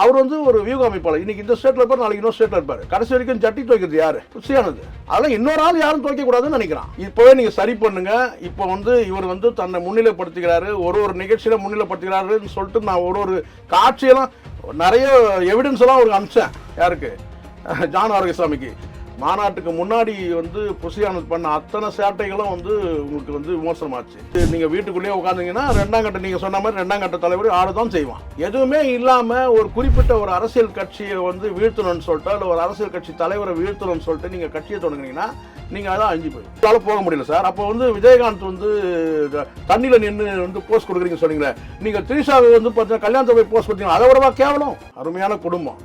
அவர் வந்து ஒரு வியூக அமைப்பாளர் இன்னைக்கு இந்த ஸ்டேட்ல இருப்பார் நாளைக்கு இன்னொரு ஸ்டேட்ல இருப்பார். கடைசி வரைக்கும் ஜட்டி துவைக்கிறது யாரு? புசியானது அதெல்லாம் இன்னொரு ஆள் யாரும் துவைக்க கூடாதுன்னு நினைக்கிறான். இப்பவே நீங்க சரி பண்ணுங்க. இப்போ வந்து இவர் வந்து தன்னை முன்னிலைப்படுத்துகிறாரு. ஒரு ஒரு நிகழ்ச்சியில முன்னிலைப்படுத்துகிறாருன்னு சொல்லிட்டு நான் ஒரு ஒரு காட்சியெல்லாம் நிறைய எவிடன்ஸ் எல்லாம் அவருக்கு அனுப்பிச்சேன். யாருக்கு? ஜான் ஆரோக்கியசாமிக்கு. மாநாட்டுக்கு முன்னாடி வந்து புசியானது பண்ண அத்தனை சேட்டைகளும் வந்து உங்களுக்கு வந்து விமர்சனமாச்சு. நீங்க வீட்டுக்குள்ளேயே உட்காந்தீங்கன்னா ரெண்டாம் கட்ட நீங்க சொன்ன மாதிரி ரெண்டாம் கட்ட தலைவர் ஆடுதான் செய்வான். எதுவுமே இல்லாம ஒரு குறிப்பிட்ட ஒரு அரசியல் கட்சியை வந்து வீழ்த்தணும்னு சொல்லிட்டு அல்ல ஒரு அரசியல் கட்சி தலைவரை வீழ்த்தணும்னு சொல்லிட்டு நீங்க கட்சியை தொடங்குனீங்கன்னா நீங்க அதான் அஞ்சு போய் உங்களால போக முடியல சார். அப்போ வந்து விஜயகாந்த் வந்து தண்ணியில நின்று வந்து போஸ்ட் கொடுக்குறீங்க சொன்னீங்களே நீங்க திரிஷாவை வந்து பார்த்தீங்கன்னா கல்யாணத்தை போய் போஸ்ட் கொடுத்தீங்க அதை விடவா கேவலம்? அருமையான குடும்பம்.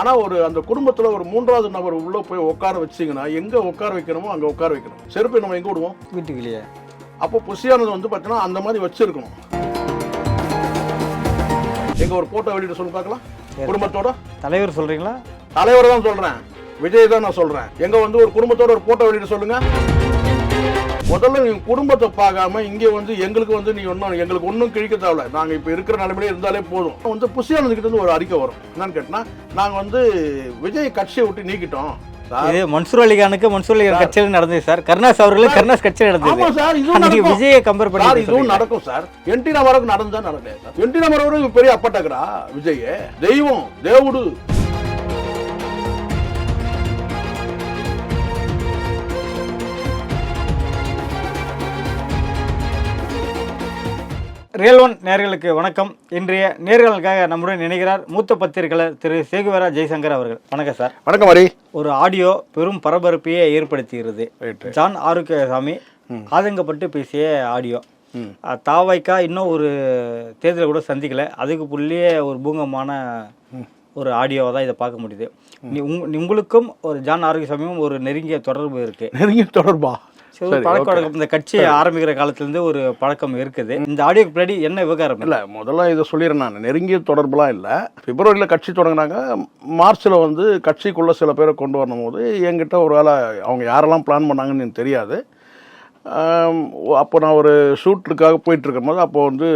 ஆனா ஒரு அந்த குடும்பத்துல ஒரு மூன்றாவது நபர் உள்ள போய் உட்கார வச்சீங்கன்னா எங்க உட்கார வைக்கணுமோ அங்க உட்கார வைக்கணும். செருப்பை நம்ம எங்க விடுவோம்? வீட்டுக்குள்ளேயே. அப்போ புசியானது வந்து பார்த்தீங்கன்னா அந்த மாதிரி வச்சிருக்கணும். எங்க ஒரு போட்டோ வெளியிட சொல்லி பார்க்கலாம். குடும்பத்தோட? தலைவர் சொல்றீங்களா? தலைவர் தான் சொல்றேன். விஜய் தான் நான் சொல்றேன். எங்க வந்து ஒரு குடும்பத்தோட ஒரு போட்டோ வெளியிட சொல்லுங்க. முதல்ல நீங்க குடும்பத்தை பார்க்காம இங்க வந்து எங்களுக்கு வந்து நீ ஒன்றும் எங்களுக்கு ஒன்றும் கிழிக்க தேவையில்ல. நாங்க இப்ப இருக்கிற நிலைமையிலே இருந்தாலே போதும். வந்து புசியானது கிட்ட இருந்து ஒரு அறிக்கை வரும். என்னன்னு கேட்டா நாங்க வந்து விஜய் கட்சியை விட்டு நீக்கிட்டோம். இது மன்சூர் அலிகானுக்கு மன்சூர் அலிகான் கட்சியில் நடந்தது சார். கருணாஸ் அவர்களுக்கு கருணாஸ் கட்சியில் நடந்தது. சார் இதுவும். விஜயை கம்பேர் பண்ணி இதுவும். நடக்கும் சார். என் டி ராமாராவுக்கு நடந்தா நடக்கலையா சார்? என் டி ராமாராவு பெரிய அப்பட்டக்கரா விஜய் தெய்வம் தேவுடு. ரியல் ஒன் நேர்களுக்கு வணக்கம். இன்றைய நேர்களுக்காக நம்முடன் நினைக்கிறார் மூத்த பத்திரிகையாளர் திரு சேகுவரா ஜெய்சங்கர் அவர்கள். வணக்கம் சார். வணக்கம் ஹரி ஒரு ஆடியோ பெரும் பரபரப்பையே ஏற்படுத்துகிறது. ஜான் ஆரோக்கியசாமி ஆதங்கப்பட்டு பேசிய ஆடியோ. தாவைக்கா இன்னும் ஒரு தேர்தலை கூட சந்திக்கல. அதுக்கு புள்ளியே ஒரு பூங்கமான ஒரு ஆடியோவை தான் இதை பார்க்க முடியுது. உங்களுக்கும் ஒரு ஜான் ஆரோக்கியசாமியும் ஒரு நெருங்கிய தொடர்பு இருக்கு. நெருங்கிய தொடர்பா? சரி, ஒரு பழக்க வழக்கம் இந்த கட்சி ஆரம்பிக்கிற காலத்துல இருந்து ஒரு பழக்கம் இருக்குது. இந்த ஆடியோக்கு பின்னாடி என்ன விவகாரம் இல்ல முதல்ல இதை சொல்லிடுறேன் நான். நெருங்கிய தொடர்புலாம் இல்லை. பிப்ரவரியில் கட்சி தொடங்கினாங்க. மார்ச்சில் வந்து கட்சிக்குள்ள சில பேரை கொண்டு வரணும் போது என்கிட்ட ஒரு வேளை அவங்க யாரெல்லாம் பிளான் பண்ணாங்கன்னு எனக்கு தெரியாது. அப்போ நான் ஒரு ஷூட்டுக்காக போயிட்டு இருக்கும்போது அப்போ வந்து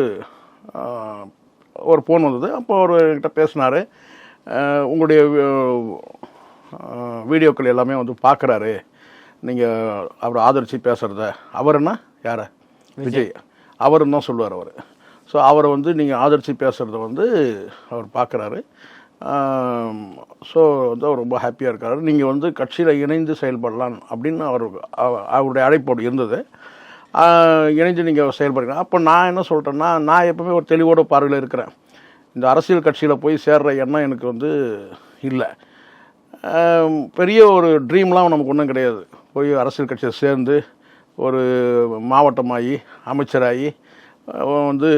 ஒரு ஃபோன் வந்தது. அப்போ அவர் என்கிட்ட பேசினார். உங்களுடைய வீடியோக்கள் எல்லாமே வந்து பார்க்குறாரு. நீங்கள் அவரை ஆதரித்து பேசுகிறத அவர் என்ன? யாரை? விஜய். அவரும் தான் சொல்லுவார் அவர். ஸோ அவரை வந்து நீங்கள் ஆதரித்து பேசுகிறத வந்து அவர் பார்க்குறாரு ஸோ வந்து அவர் ரொம்ப ஹாப்பியாக இருக்காரு. நீங்கள் வந்து கட்சியில் இணைந்து செயல்படலாம் அப்படின்னு அவர் அவ- அவருடைய அழைப்போடு இருந்தது. இணைஞ்சு நீங்கள் செயல்படுறீங்க. அப்போ நான் என்ன சொல்கிறேன்னா நான் எப்பவுமே ஒரு தெளிவோட பார்வையில் இருக்கிறேன். இந்த அரசியல் கட்சியில் போய் சேர்ற எண்ணம் எனக்கு வந்து இல்லை. பெரிய ஒரு ட்ரீம்லாம் நமக்கு ஒன்றும் கிடையாது. போய் அரசியல் கட்சியை சேர்ந்து ஒரு மாவட்டமாகி அமைச்சராகி வந்து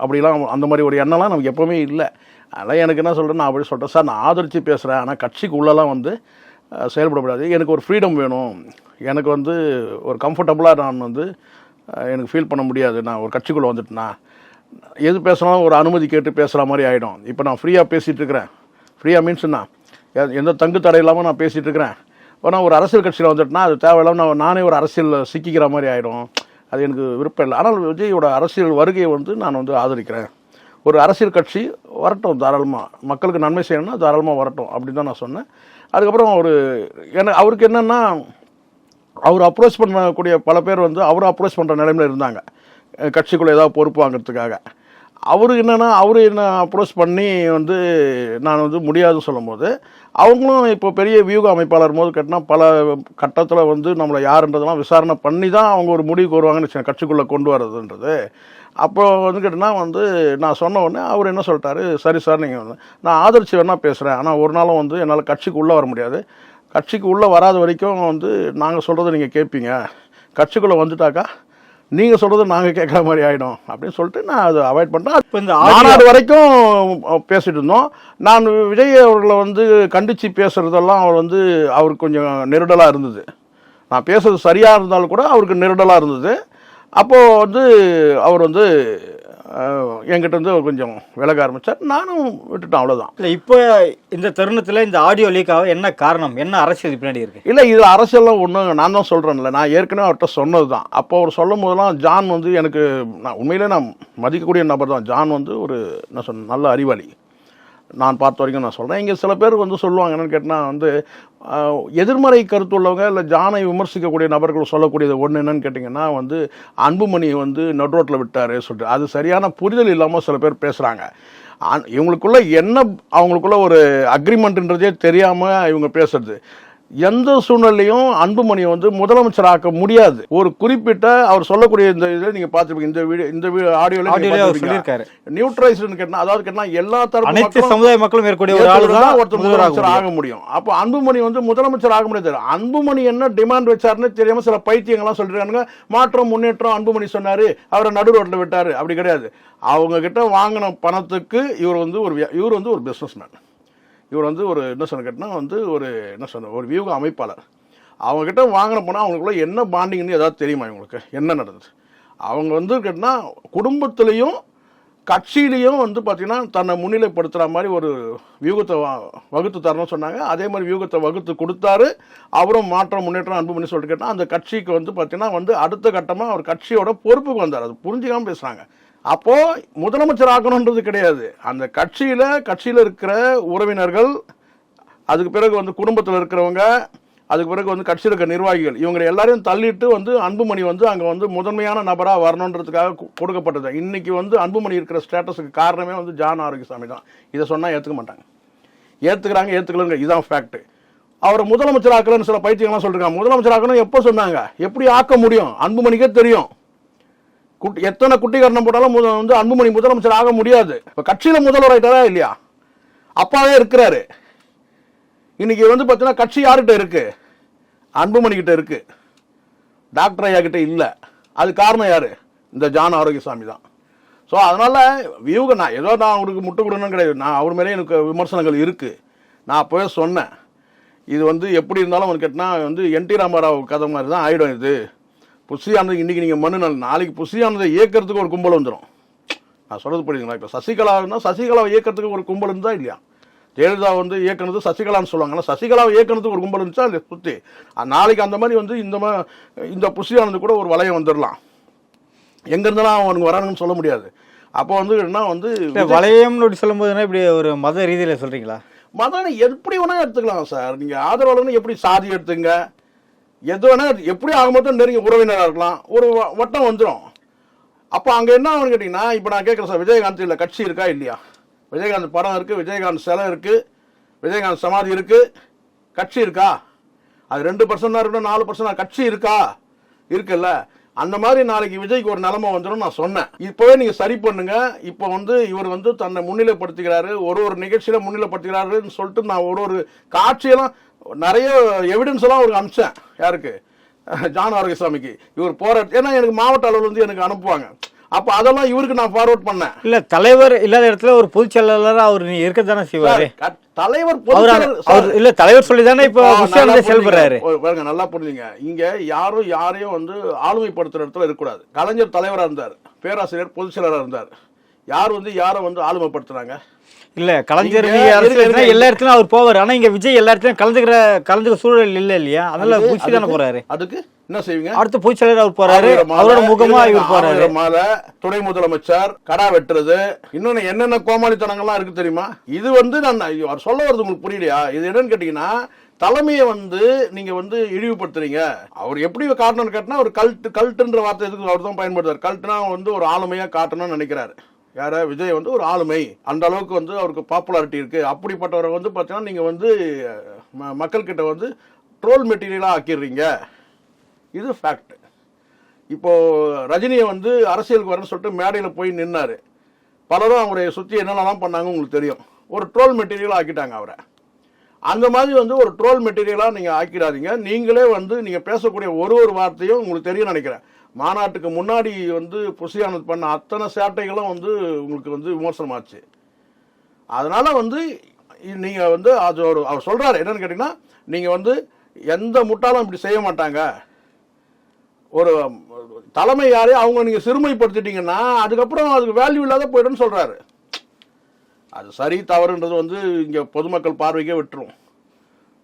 அப்படிலாம் அந்த மாதிரி ஒரு எண்ணம்லாம் நமக்கு எப்போவுமே இல்லை. அதனால் எனக்கு என்ன சொல்கிறேன் நான் அப்படி சொல்கிறேன் சார் நான் ஆதரித்து பேசுகிறேன் ஆனால் கட்சிக்கு உள்ளெல்லாம் வந்து செயல்பட செயல்படக்கூடாது எனக்கு ஒரு ஃப்ரீடம் வேணும். எனக்கு வந்து ஒரு கம்ஃபர்டபுளாக நான் வந்து எனக்கு ஃபீல் பண்ண முடியாது. நான் ஒரு கட்சிக்குள்ளே வந்துட்டேன்னா எது பேசினாலும் ஒரு அனுமதி கேட்டு பேசுகிற மாதிரி ஆகிடும் இப்போ நான் ஃப்ரீயாக பேசிகிட்டு இருக்கிறேன். ஃப்ரீயாக மீன்ஸ் என்ன? எந்த தங்கு தடை இல்லாமல் நான் பேசிகிட்டு இருக்கிறேன். ஆனால் ஒரு அரசியல் கட்சியில் வந்துட்டுனா அது தேவையில்லாமல் நான் நானே ஒரு அரசியலில் சிக்கிக்கிற மாதிரி ஆயிடும். அது எனக்கு விருப்பம் இல்லை. ஆனால் விஜயோட அரசியல் வருகையை வந்து நான் வந்து ஆதரிக்கிறேன். ஒரு அரசியல் கட்சி வரட்டும் தாராளமாக மக்களுக்கு நன்மை செய்யணும்னா தாராளமாக வரட்டும் அப்படின்னு தான் நான் சொன்னேன். அதுக்கப்புறம் ஒரு எனக்கு அவருக்கு என்னென்னா அவர் அப்ரோச் பண்ணக்கூடிய பல பேர் வந்து அவரும் அப்ரோச் பண்ணுற நிலைமையில் இருந்தாங்க. கட்சிக்குள்ளே ஏதாவது பொறுப்பு வாங்குறதுக்காக. அவரு என்னன்னா அவரு என்ன அப்ரோச் பண்ணி வந்து நான் வந்து முடியாதுன்னு சொல்லும்போது அவங்களும் இப்போ பெரிய வியூக அமைப்பாளர் போது கட்டினா பல கட்டத்தில் வந்து நம்மளை யாருன்றதெல்லாம் விசாரணை பண்ணி தான் அவங்க ஒரு முடிவுக்கு வருவாங்கன்னு கட்சிக்குள்ளே கொண்டு வர்றதுன்றது அப்போ வந்து கேட்டினா வந்து நான் சொன்ன உடனே அவர் என்ன சொல்லிட்டாரு சரி சார் நீங்கள் வந்து நான் ஆதரிச்சு வேணால் பேசுகிறேன் ஆனால் ஒரு நாளும் வந்து என்னால் கட்சிக்கு உள்ளே வர முடியாது. கட்சிக்கு உள்ளே வராத வரைக்கும் வந்து நாங்கள் சொல்கிறத நீங்கள் கேட்பீங்க கட்சிக்குள்ளே வந்துட்டாக்கா நீங்கள் சொல்கிறத நாங்கள் கேட்குற மாதிரி ஆகிடும் அப்படின்னு சொல்லிட்டு நான் அதை அவாய்ட் பண்ணிட்டேன் இப்போ இந்த மாநாடு வரைக்கும் பேசிட்டு இருந்தோம். நான் விஜய் அவர்களை வந்து கண்டித்து பேசுகிறதெல்லாம் அவர் வந்து அவருக்கு கொஞ்சம் நெருடலாக இருந்தது. நான் பேசுறது சரியாக இருந்தாலும் கூட அவருக்கு நெருடலாக இருந்தது. அப்போது வந்து அவர் வந்து என்கிட்ட அவர் கொஞ்சம் விலக ஆரம்பித்தார் நானும் விட்டுட்டேன் அவ்வளோதான் இல்லை இப்போ இந்த தருணத்துல இந்த ஆடியோ லீக் ஆக என்ன காரணம்? என்ன அரசியல் பின்னாடி இருக்கு? இல்லை இதில் அரசியல்லாம் ஒன்றும் நான் தான் சொல்கிறேன்ல நான் ஏற்கனவே அவர்கிட்ட சொன்னது தான் அப்போ அவர் சொல்லும் போதெல்லாம் ஜான் வந்து எனக்கு நான் உண்மையிலே நான் மதிக்கக்கூடிய நபர் தான் ஜான் வந்து ஒரு என்ன சொன்ன நல்ல அறிவாளி. நான் பார்த்த வரைக்கும் நான் சொல்கிறேன் இங்கே சில பேர் வந்து சொல்லுவாங்க என்னென்னு கேட்டால் வந்து எதிர்மறை கருத்து உள்ளவங்க இல்லை ஜானை விமர்சிக்கக்கூடிய நபர்கள் சொல்லக்கூடியது ஒன்று என்னன்னு கேட்டிங்கன்னா வந்து அன்புமணி வந்து நடுரோட்டில் விட்டார் சொல்லிட்டு. அது சரியான புரிதல் இல்லாமல் சில பேர் பேசுகிறாங்க இவங்களுக்குள்ள என்ன அவங்களுக்குள்ள ஒரு அக்ரிமெண்ட்ன்றதே தெரியாமல் இவங்க பேசுறது. எந்த சூழ்நிலையும் அன்புமணியை வந்து முதலமைச்சராக்க முடியாது. ஒரு குறிப்பிட்ட அவர் சொல்லக்கூடிய இந்த இதை நீங்க பார்த்துருப்பீங்க. இந்த வீடியோ இந்த ஆடியோல சொல்லியிருக்காரு. நியூட்ரலைஸ்டு கேட்டா அதாவது கேட்டா எல்லா தரப்பு அனைத்து சமுதாய மக்களும் இருக்கக்கூடிய ஒரு ஆளு ஏற்றுக்கொண்டு தான் ஒருத்தர் முதலமைச்சர். ஆக முடியும். அப்போ அன்புமணி வந்து முதலமைச்சர் ஆக முடியாது. அன்புமணி என்ன டிமாண்ட் வச்சாருன்னு தெரியாம சில பைத்தியங்கள்லாம் சொல்லிருக்காங்க மாற்றம் முன்னேற்றம் அன்புமணி சொன்னாரு. அவரை நடு ரோட்ல விட்டாரு. அப்படி கிடையாது. அவங்க கிட்ட வாங்கின பணத்துக்கு இவர் வந்து ஒரு இவர் வந்து ஒரு பிசினஸ் மேன் இவர் வந்து ஒரு என்ன சொன்ன கேட்டினா வந்து ஒரு என்ன சொன்ன ஒரு வியூக அமைப்பாளர். அவங்கக்கிட்ட வாங்கின போனால் அவங்களுக்குள்ள என்ன பாண்டிங்னு ஏதாவது தெரியுமா இவங்களுக்கு? என்ன நடந்தது? அவங்க வந்து கேட்டினா குடும்பத்துலேயும் கட்சியிலையும் வந்து பார்த்தீங்கன்னா தன்னை முன்னிலைப்படுத்துகிற மாதிரி ஒரு வியூகத்தை வ- வகுத்து தரணும்னு சொன்னாங்க. அதே மாதிரி வியூகத்தை வகுத்து கொடுத்தாரு. அவரும் மாற்றம் முன்னேற்றம் அன்புமணி சொல்லிட்டு கேட்டால் அந்த கட்சிக்கு வந்து பார்த்தீங்கன்னா வந்து அடுத்த கட்டமாக அவர் கட்சியோட பொறுப்புக்கு வந்தார். அது புரிஞ்சிக்காமல் பேசுகிறாங்க அப்போது முதலமைச்சர் ஆக்கணுன்றது கிடையாது. அந்த கட்சியில் கட்சியில் இருக்கிற உறவினர்கள் அதுக்கு பிறகு வந்து குடும்பத்தில் இருக்கிறவங்க அதுக்கு பிறகு வந்து கட்சியில் இருக்கிற நிர்வாகிகள் இவங்க எல்லாரையும் தள்ளிட்டு வந்து அன்புமணி வந்து அங்கே வந்து முதன்மையான நபராக வரணுன்றதுக்காக கொடுக்கப்பட்டது. இன்றைக்கி வந்து அன்புமணி இருக்கிற ஸ்டேட்டஸுக்கு காரணமே வந்து ஜான் ஆரோக்கியசாமி தான். இதை சொன்னால் ஏற்றுக்க மாட்டாங்க. ஏற்றுக்கிறாங்க ஏற்றுக்கலங்க இதுதான் ஃபேக்ட் அவரை முதலமைச்சர் ஆக்கலன்னு சில பைத்தியங்கள்லாம் சொல்லிருக்காங்க. முதலமைச்சர் ஆக்கணும் எப்போ சொன்னாங்க? எப்படி ஆக்க முடியும்? அன்புமணிக்கே தெரியும். குட்டி எத்தனை குட்டிகரணம் போட்டாலும் முத- வந்து அன்புமணி முதலமைச்சர் ஆக முடியாது. இப்போ கட்சியில் முதல்வர் ஆகிட்டாரா இல்லையா? அப்பாவே இருக்கிறாரு. இன்னைக்கு வந்து பார்த்தீங்கன்னா கட்சி யார்கிட்ட இருக்கு? அன்புமணிக்கிட்ட இருக்கு. டாக்டர் ஐயா கிட்ட இல்லை. அது காரணம் யார்? இந்த ஜான் ஆரோக்கியசாமி தான். ஸோ அதனால் வியூக நான் ஏதோ நான் அவருக்கு முட்டு கொடுக்கணும் கிடையாது. நான் அவர் மேலே எனக்கு விமர்சனங்கள் இருக்குது நான் அப்போவே சொன்னேன். இது வந்து எப்படி இருந்தாலும் அவனுக்கு கேட்டால் வந்து என் டி ராமராவ் கதை மாதிரி தான் ஆகிடும் இது. புஷியானது இன்னைக்கு நீங்கள் மண்ணு நாளைக்கு புஷியானதை இயக்கிறதுக்கு ஒரு கும்பல் வந்துடும் நான் சொல்றது புரியுதுங்களா? இப்போ சசிகலாவுன்னா சசிகலாவை இயக்கிறதுக்கு ஒரு கும்பல் இருந்தா இல்லையா? ஜெயலலிதா வந்து இயக்குனது சசிகலான்னு சொல்லுவாங்க ஆனால் சசிகலாவை இயக்குனதுக்கு ஒரு கும்பல் இருந்துச்சா? அது சுற்றி நாளைக்கு அந்த மாதிரி வந்து இந்த மா இந்த புஷியானது கூட ஒரு வளையம் வந்துடலாம் எங்க இருந்தாலும் அவனுக்கு வரானுன்னு சொல்ல முடியாது. அப்போ வந்து என்ன வந்து இல்ல, வளையம்னு அப்படி சொல்லும்போதுன்னா இப்படி ஒரு மத ரீதியில சொல்றீங்களா? மதம் எப்படி வேணா எடுத்துக்கலாம் சார். நீங்க ஆதரவாளர்னு எப்படி சாதி எடுத்துங்க? எது வேணால் எப்படி ஆகும்போது நெருங்கி உறவினராக இருக்கலாம். ஒரு வ- வட்டம் வந்துடும் அப்போ அங்கே என்ன ஆகும்னு கேட்டிங்கன்னா இப்போ நான் கேட்குறேன் சார் விஜயகாந்த் இல்லை கட்சி இருக்கா இல்லையா? விஜயகாந்த் படம் இருக்குது விஜயகாந்த் சிலை இருக்குது விஜயகாந்த் சமாதி இருக்குது கட்சி இருக்கா? அது ரெண்டு பர்சன்டாக இருக்கணும் நாலு பர்சன்ட் கட்சி இருக்கா? இருக்குல்ல. அந்த மாதிரி நாளைக்கு விஜய்க்கு ஒரு நிலமை வந்துடும் நான் சொன்னேன். இப்போவே நீங்கள் சரி பண்ணுங்க. இப்போ வந்து இவர் வந்து தன்னை முன்னிலைப்படுத்துகிறாரு. ஒரு ஒரு நிகழ்ச்சியில் முன்னிலைப்படுத்துகிறாருன்னு சொல்லிட்டு நான் ஒரு ஒரு காட்சியெல்லாம் நிறைய எவிடன்ஸ் எல்லாம் அவருக்கு அனுப்பிச்சேன். யாருக்கு? ஜான் ஆரோக்கியசாமிக்கு. இவர் போற ஏன்னா எனக்கு மாவட்ட அளவில் வந்து எனக்கு அனுப்புவாங்க. அப்போ அதெல்லாம் இவருக்கு நான் ஃபார்வர்ட் பண்ணேன். இல்ல தலைவர் இல்லாத இடத்துல ஒரு பொதுச் செயலாளரா அவர் நீ இருக்க தானே செய்வாரு? தலைவர் அவர் இல்ல தலைவர் சொல்லி தானே இப்போ செயல்படுறாரு. பாருங்க நல்லா புரிஞ்சுங்க. இங்க யாரும் யாரையும் வந்து ஆளுமைப்படுத்துற இடத்துல இருக்கக்கூடாது. கலைஞர் தலைவரா இருந்தார். பேராசிரியர் பொதுச் செயலரா இருந்தார். யார் வந்து யாரை வந்து ஆளுமைப்படுத்துறாங்க? இல்ல கலைஞர். எல்லா இடத்துலயும் அவர் போவார். ஆனா இங்க விஜய் எல்லா இடத்துலயும் கலந்துக்கிற கலந்துக்க சூழல் இல்ல இல்லையா? அதனால பூச்சி தானே போறாரு. அதுக்கு என்ன செய்வீங்க? அடுத்த பொதுச் செயலர் அவர் போறாரு. அவரோட முகமா இவர் போறாரு. மாலை, துணை முதலமைச்சர் கடா வெட்டுறது இன்னொன்னு என்னென்ன கோமாளித்தனங்கள்லாம் இருக்கு தெரியுமா? இது வந்து நான் அவர் சொல்ல வருது உங்களுக்கு புரியலையா? இது என்னன்னு கேட்டீங்கன்னா தலைமையை வந்து நீங்க வந்து இழிவுபடுத்துறீங்க. அவர் எப்படி காட்டணும்னு கேட்டினா ஒரு கல்ட் கல்ட்டுன்ற வார்த்தை எதுக்கு அவர் தான் பயன்படுத்துறாரு? கல்ட்டுனா வந்து ஒரு ஆளுமையா காட்டணும்னு நினைக்கிறாரு. யார விஜய் வந்து ஒரு ஆளுமை. அந்த அளவுக்கு வந்து அவருக்கு பாப்புலாரிட்டி இருக்கு. அப்படிப்பட்டவரை வந்து பார்த்தீங்கன்னா நீங்கள் வந்து ம- மக்கள்கிட்ட வந்து ட்ரோல் மெட்டீரியலாக ஆக்கிடுறீங்க. இது ஃபேக்ட் இப்போது ரஜினியை வந்து அரசியலுக்கு வரணும்னு சொல்லிட்டு மேடையில் போய் நின்னார். பலரும் அவரை சுற்றி என்னென்னலாம் பண்ணாங்க உங்களுக்கு தெரியும். ஒரு ட்ரோல் மெட்டீரியலாக ஆக்கிட்டாங்க அவரை. அந்த மாதிரி வந்து ஒரு ட்ரோல் மெட்டீரியலாக நீங்கள் ஆக்கிடாதீங்க. நீங்களே வந்து நீங்கள் பேசக்கூடிய ஒரு ஒரு வார்த்தையும் உங்களுக்கு தெரியும் நினைக்கிறேன். மாநாட்டுக்கு முன்னாடி வந்து புசியானது பண்ண அத்தனை சேட்டைகளும் வந்து உங்களுக்கு வந்து விமர்சனமாச்சு. அதனால் வந்து நீங்கள் வந்து அது ஒரு அவர் சொல்கிறாரு என்னென்னு கேட்டிங்கன்னா நீங்கள் வந்து எந்த முட்டாளும் இப்படி செய்ய மாட்டாங்க. ஒரு தலைமை யாரே அவங்க நீங்கள் சிறுமைப்படுத்திட்டீங்கன்னா அதுக்கப்புறம் அதுக்கு வேல்யூ இல்லாத போயிடும்னு சொல்கிறாரு அது சரி தவறுன்றது வந்து இங்கே பொதுமக்கள் பார்வைக்கே விட்டுரும்.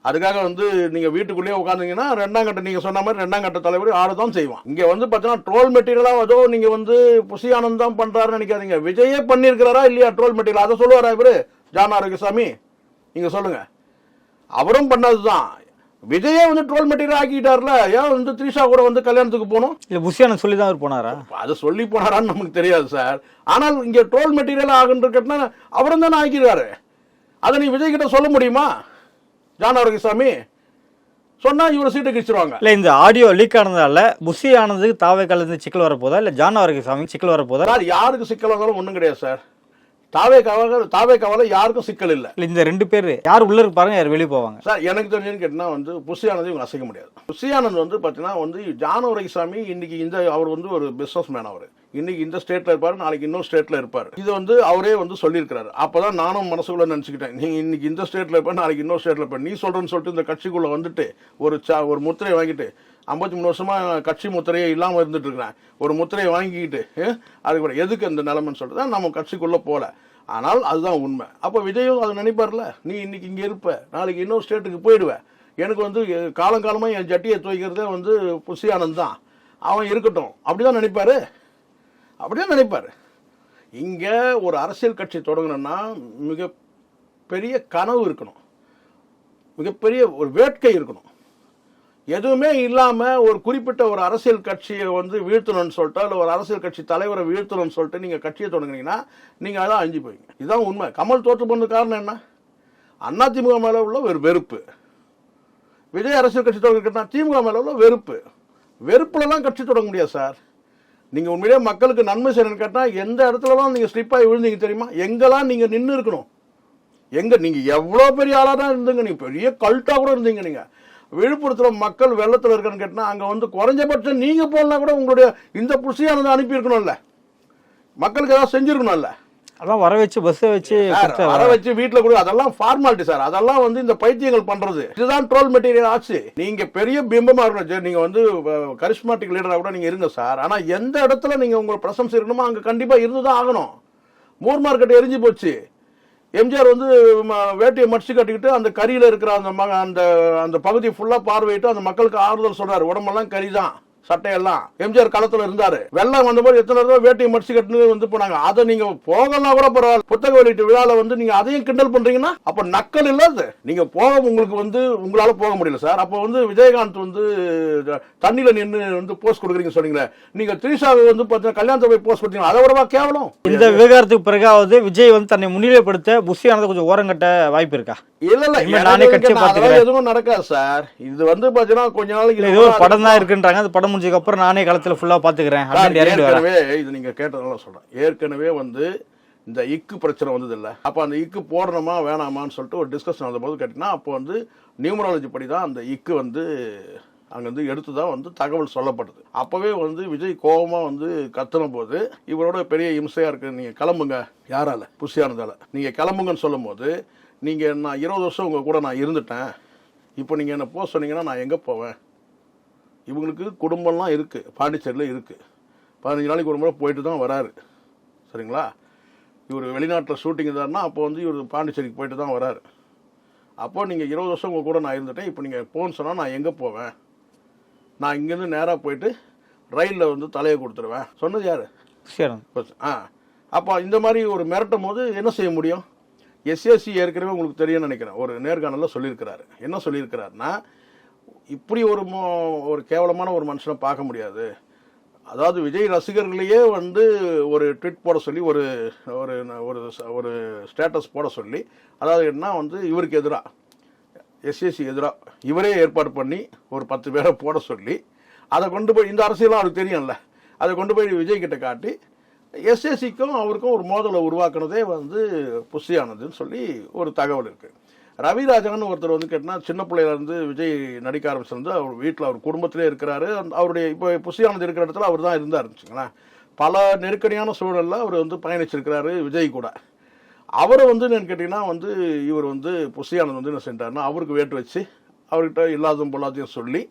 அதுக்காக வந்து நீங்க வீட்டுக்குள்ளேயே உட்காந்தீங்கன்னா ரெண்டாம் கட்ட நீங்க சொன்ன மாதிரி ரெண்டாம் கட்ட தலைவர் ஆளுதான் செய்வான். இங்க வந்து பாத்தீங்கன்னா ட்ரோல் மெட்டீரியலா ஏதோ நீங்க வந்து புசி ஆனந்த் தான் பண்றாருன்னு நினைக்காதீங்க. விஜயே பண்ணியிருக்கிறாரா இல்லையா ட்ரோல் மெட்டீரியல் அதை சொல்லுவாரா இவரு? ஜான் ஆரோக்கியசாமி? நீங்கள் சொல்லுங்கள் அவரும் பண்ணது தான் விஜயே வந்து ட்ரோல் மெட்டீரியல் ஆக்கிட்டார்ல. ஏன் வந்து த்ரிஷா கூட வந்து கல்யாணத்துக்கு போகணும்? இல்ல புஷியானந்த் சொல்லி தான் அவர் போனாரா? அது சொல்லி போனாரான்னு நமக்கு தெரியாது சார். ஆனால் இங்கே ட்ரோல் மெட்டீரியல் ஆகுன்றதுனா அவரும் தானே ஆக்கிறாரு அதை நீ விஜய் கிட்ட சொல்ல முடியுமா? ஜான் ஆரோக்கியசாமி சொன்னா இவரை சீட்டு கிழிச்சிருவாங்க. இல்ல இந்த ஆடியோ லீக் ஆனதால புஷி ஆனதுக்கு தாவே இருந்து சிக்கல் வரப்போதா? இல்ல ஜான் ஆரோக்கியசாமி சிக்கல் வரப்போதா? யாருக்கு சிக்கல் வந்தாலும் ஒன்றும் கிடையாது சார். தாவே கவலை தாவே கவலை யாருக்கும் சிக்கல் இல்லை. இந்த ரெண்டு பேர் யார் உள்ள இருப்பாங்க யார் வெளியே போவாங்க? சார் எனக்கு தெரிஞ்சுன்னு கேட்டினா வந்து புஷியானது இவங்க அசைக்க முடியாது. புஷியானந்த் வந்து பார்த்தீங்கன்னா வந்து ஜானவரை சாமி இன்னைக்கு இந்த அவர் வந்து ஒரு பிஸ்னஸ் மேன் அவர். இன்னைக்கு இந்த ஸ்டேட்ல இருப்பார் நாளைக்கு இன்னொரு ஸ்டேட்ல இருப்பார். இது வந்து அவரே வந்து சொல்லியிருக்கிறாரு. அப்பதான் நானும் மனசுக்குள்ள நினச்சிக்கிட்டேன் நீங்க இன்னைக்கு இந்த ஸ்டேட்ல இருப்பார் நாளைக்கு இன்னொரு ஸ்டேட்ல இருப்பார் நீ சொல்றேன்னு சொல்லிட்டு இந்த கட்சிக்குள்ள வந்துட்டு ஒரு சா ஒரு முத்திரையை வாங்கிட்டு ஐம்பத்தி மூணு வருஷமாக கட்சி முத்திரையே இல்லாமல் இருந்துட்டுருக்குறேன். ஒரு முத்திரையை வாங்கிக்கிட்டு அதுக்கு கூட எதுக்கு அந்த நிலைமைன்னு சொல்லிட்டு தான் நம்ம கட்சிக்குள்ளே போகல ஆனால் அதுதான் உண்மை. அப்போ விஜயும் அதை நினைப்பார்ல? நீ இன்னைக்கு இங்கே இருப்ப. நாளைக்கு இன்னொரு ஸ்டேட்டுக்கு போயிடுவேன் எனக்கு வந்து காலங்காலமாக என் ஜட்டியை துவைக்கிறதே வந்து புஷி ஆனந்த் தான். அவன் இருக்கட்டும். அப்படி தான் நினைப்பார்? அப்படிதான் நினைப்பார். இங்கே ஒரு அரசியல் கட்சி தொடங்கணும்னா மிக பெரிய கனவு இருக்கணும். மிகப்பெரிய ஒரு வேட்கை இருக்கணும். எதுவுமே இல்லாமல் ஒரு குறிப்பிட்ட ஒரு அரசியல் கட்சியை வந்து வீழ்த்தணும்னு சொல்லிட்டு இல்லை ஒரு அரசியல் கட்சி தலைவரை வீழ்த்தணும்னு சொல்லிட்டு நீங்கள் கட்சியை தொடங்குனீங்கன்னா நீங்கள் அதான் அழிஞ்சு போவீங்க. இதுதான் உண்மை. கமல் தோற்று போனது காரணம் என்ன? அதிமுக மேலே உள்ள ஒரு வெறுப்பு. விஜய் அரசியல் கட்சி தொடங்கினா திமுக மேலே உள்ள வெறுப்பு. வெறுப்புலலாம் கட்சி தொடங்க முடியாது சார். நீங்கள் உண்மையிலேயே மக்களுக்கு நன்மை செய்யணும்னு கேட்டால் எந்த இடத்துலலாம் நீங்கள் ஸ்லிப்பாகி விழுந்தீங்க தெரியுமா? எங்கெல்லாம் நீங்கள் நின்று இருக்கணும்? எங்கே நீங்கள் எவ்வளோ பெரிய ஆளாக தான் இருந்தீங்க? நீங்கள் பெரிய கல்ட்டாக கூட இருந்தீங்க நீங்கள் விழுப்புரத்தில் மக்கள் வெள்ளத்தில் இருக்கன்னு கேட்டால் அங்கே வந்து குறைஞ்சபட்சம் நீங்க போனா கூட உங்களுடைய இந்த புசியானதை அனுப்பியிருக்கணும்ல மக்களுக்கு ஏதாவது செஞ்சிருக்கணும்ல. அதான் வர வச்சு பஸ்ஸை வச்சு வர வச்சு வீட்டுல கூட அதெல்லாம் ஃபார்மாலிட்டி சார். அதெல்லாம் வந்து இந்த பைத்தியங்கள் பண்றது. இதுதான் ட்ரோல் மெட்டீரியல் ஆச்சு. நீங்க பெரிய பிம்பமா இருக்கணும். சரி, நீங்க வந்து கரிஸ்மாட்டிக் லீடரா கூட நீங்க இருங்க சார். ஆனா எந்த இடத்துல நீங்க உங்க பிரசன்ஸ் இருக்கணுமோ அங்க கண்டிப்பா இருந்துதான் ஆகணும். மூர் மார்க்கெட் எரிஞ்சு போச்சு. எம்ஜிஆர் வந்து ம- வேட்டியை மடிச்சு கட்டிக்கிட்டு அந்த கறியில் இருக்கிற அந்த அந்த அந்த பகுதி ஃபுல்லாக பார்வையிட்டு அந்த மக்களுக்கு ஆறுதல் சொல்கிறார் உடம்பெல்லாம் கறி தான் சட்டையெல்லாம் எம்ஜிஆர் களத்துல இருந்தாரு. வெள்ளம் வந்தபோது எத்தனை தடவை வேட்டியை மடிச்சு கட்டுன்னு வந்து போனாங்க. அதை நீங்க போகலாம் கூட பரவாயில்ல. புத்தக வெளியீட்டு விழால வந்து நீங்க அதையும் கிண்டல் பண்றீங்கன்னா அப்ப நக்கல் இல்ல அது. நீங்க போக உங்களுக்கு வந்து உங்களால போக முடியல சார். அப்ப வந்து விஜயகாந்த் வந்து தண்ணியில நின்று வந்து போஸ்ட் கொடுக்குறீங்க சொன்னீங்களே. நீங்க திரிஷாவை வந்து பார்த்தீங்கன்னா கல்யாணத்தை போய் போஸ்ட் கொடுத்தீங்க அதை விடவா கேவலம்? இந்த விவகாரத்துக்கு பிறகாவது விஜய் வந்து தன்னை முன்னிலைப்படுத்த புஷியானதை கொஞ்சம் ஓரங்கட்ட வாய்ப்பு இருக்கா? இல்ல இல்ல. நானே கேட்டா, பார்த்துக்கிறேன். எதுவும் நடக்காது சார். இது வந்து பாத்தீங்கன்னா கொஞ்ச நாளைக்கு படம் தான் இருக்குன்றாங்க. அந்த படம் முடிஞ்சதுக்கு அப்புறம் நானே களத்துல ஃபுல்லா பாத்துக்கிறேன். சார், அப்படின்னு இறங்கி வரேன். ஏற்கனவே இது நீங்க கேட்டதுனால சொல்றேன். ஏற்கனவே வந்து இந்த இக்கு பிரச்சனை வந்தது இல்ல அப்ப அந்த இக்கு போடணுமா வேணாமான்னு சொல்லிட்டு ஒரு டிஸ்கஷன் வந்தபோது கேட்டீங்கன்னா அப்போ வந்து நியூமராலஜி படி தான் அந்த இக்கு வந்து அங்கேருந்து எடுத்து தான் வந்து தகவல் சொல்லப்பட்டது. அப்போவே வந்து விஜய் கோபமா வந்து கத்துன போது இவரோட பெரிய இம்சையா இருக்கு நீங்க கிளம்புங்க. யாரால? புஷியானதால நீங்க கிளம்புங்கன்னு சொல்லும்போது நீங்க நான் இருபது வருஷம் உங்க கூட நான் இருந்துட்டேன். இப்போ நீங்க என்ன போக சொன்னீங்கன்னா நான் எங்க போவேன்? இவங்களுக்கு குடும்பம்லாம் இருக்குது பாண்டிச்சேரியில் இருக்குது பதினஞ்சு நாளைக்கு ஒரு முறை போயிட்டு தான் வராரு. சரிங்களா? இவர் வெளிநாட்டில் ஷூட்டிங் இருந்தாருன்னா அப்போ வந்து இவர் பாண்டிச்சேரிக்கு போயிட்டு தான் வராரு. அப்போ நீங்கள் இருபது வருஷம் உங்கள் கூட நான் இருந்துட்டேன். இப்போ நீங்கள் போன்னு சொன்னால் நான் எங்கே போவேன்? நான் இங்கேருந்து நேராக போயிட்டு ரயிலில் வந்து தலையை கொடுத்துருவேன். சொன்னது யார்? புஷியானந்த் ஆ. அப்போ இந்த மாதிரி ஒரு மிரட்டும் போது என்ன செய்ய முடியும்? எஸ்எஸ்சி ஏற்கனவே உங்களுக்கு தெரியும்னு நினைக்கிறேன். ஒரு நேர்காணலில் சொல்லியிருக்கிறாரு. என்ன சொல்லியிருக்கிறாருன்னா இப்படி ஒரு மோ- ஒரு கேவலமான ஒரு மனுஷனை பார்க்க முடியாது. அதாவது விஜய் ரசிகர்களையே வந்து ஒரு ட்விட் போட சொல்லி ஒரு ஒரு ஒரு ஒரு ஸ்டேட்டஸ் போட சொல்லி அதாவது என்ன வந்து இவருக்கு எதிராக எஸ்எஸ்சி எதிராக இவரே ஏற்பாடு பண்ணி ஒரு பத்து பேரை போட சொல்லி அதை கொண்டு போய் இந்த அரசியலும் அவருக்கு தெரியும்ல அதை கொண்டு போய் விஜய் கிட்ட காட்டி எஸ்எஸ்சிக்கும் அவருக்கும் ஒரு மோதலை உருவாக்குனதே வந்து புஷியானதுன்னு சொல்லி ஒரு தகவல் இருக்குது ரவிராஜன் ஒருத்தர் வந்து கேட்டினா சின்ன பிள்ளையில இருந்து விஜய் நடிக்க ஆரம்பிச்சிருந்து அவர் வீட்டில் அவர் குடும்பத்திலே இருக்கிறாரு. அவருடைய இப்போ புசியானது இருக்கிற இடத்துல அவர் தான் இருந்தார் வச்சுங்களேன் பல நெருக்கடியான சூழலில் அவர் வந்து பயணிச்சிருக்கிறாரு விஜய் கூட. அவரை வந்து என்னன்னு கேட்டிங்கன்னா வந்து இவர் வந்து புஷியானந்த் வந்து என்ன செஞ்சாருன்னா அவருக்கு வேட்டு வச்சு அவர்கிட்ட இல்லாததும் பொல்லாதையும் சொல்லி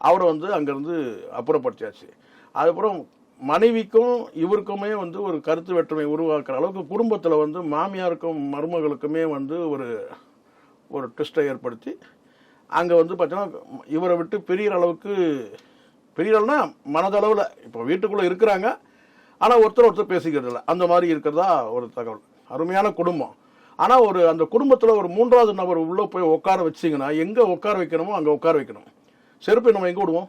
அவரை வந்து அங்கேருந்து அப்புறப்படுத்தியாச்சு. அதுக்கப்புறம் மனைவிக்கும் இவருக்குமே வந்து ஒரு கருத்து வேற்றுமை உருவாக்குற அளவுக்கு குடும்பத்தில் வந்து மாமியாருக்கும் மருமகளுக்குமே வந்து ஒரு ஒரு ட்விஸ்ட்டை ஏற்படுத்தி அங்கே வந்து பார்த்தீங்கன்னா இவரை விட்டு பிரியிற அளவுக்கு பிரியறதுனா மனதளவில் இப்போ வீட்டுக்குள்ளே இருக்கிறாங்க ஆனால் ஒருத்தர் ஒருத்தர் பேசிக்கிறது இல்லை. அந்த மாதிரி இருக்கிறதா ஒரு தகவல். அருமையான குடும்பம். ஆனால் ஒரு அந்த குடும்பத்தில் ஒரு மூன்றாவது நபர் உள்ளே போய் உட்கார வச்சிங்கன்னா எங்கே உட்கார வைக்கணுமோ அங்கே உட்கார வைக்கணும். செருப்பை நம்ம எங்கே விடுவோம்?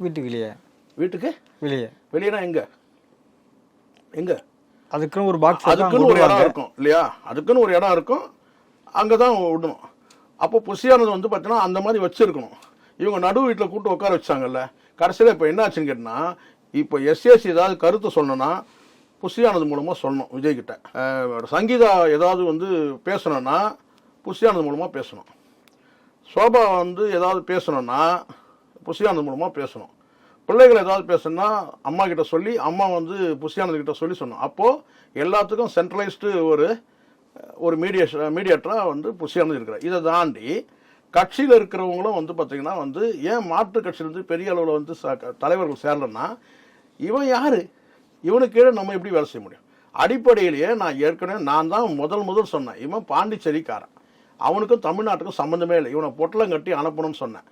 வீட்டுக்கு வெளியே. வீட்டுக்கு? வெளியே. வெளியேனா எங்கே? எங்கே? அதுக்குன்னு ஒரு பாக்ஸ் அதுக்குன்னு ஒரு இடம் இருக்கும் இல்லையா? அதுக்குன்னு ஒரு இடம் இருக்கும். அங்கே தான் விடணும். அப்போ புசியானது வந்து பார்த்தீங்கன்னா அந்த மாதிரி வச்சுருக்கணும். இவங்க நடு வீட்டில் கூட்டு உட்கார வச்சாங்கல்ல கடைசியில் இப்போ என்ன ஆச்சுன்னு இப்போ எஸ்எஸ்சி ஏதாவது கருத்து சொல்லணும்னா புசியானது மூலமாக சொல்லணும் விஜய்கிட்ட சங்கீதா ஏதாவது வந்து பேசணும்னா புசியானது மூலமாக பேசணும். சோபா வந்து ஏதாவது பேசணும்னா புசியானது மூலமாக பேசணும். பிள்ளைகள் ஏதாவது பேசணும்னா அம்மா கிட்ட சொல்லி அம்மா வந்து புசியானது கிட்ட சொல்லி சொன்னோம் அப்போது எல்லாத்துக்கும் சென்ட்ரலைஸ்டு ஒரு ஒரு மீடியேஷன் மீடியேட்டராக வந்து புசியானது இருக்கிறார் இதை தாண்டி கட்சியில் இருக்கிறவங்களும் வந்து பார்த்தீங்கன்னா வந்து ஏன் மாற்று கட்சியிலேருந்து பெரிய அளவில் வந்து ச- தலைவர்கள் சேரலன்னா இவன் யார்? இவனுக்கு கீழே நம்ம எப்படி வேலை செய்ய முடியும்? அடிப்படையிலேயே நான் ஏற்கனவே நான் தான் முதல் முதல் சொன்னேன். இவன் பாண்டிச்சேரிக்காரன். அவனுக்கும் தமிழ்நாட்டுக்கும் சம்மந்தமே இல்லை. இவனை பொட்டலம் கட்டி அனுப்பணும்னு சொன்னேன்.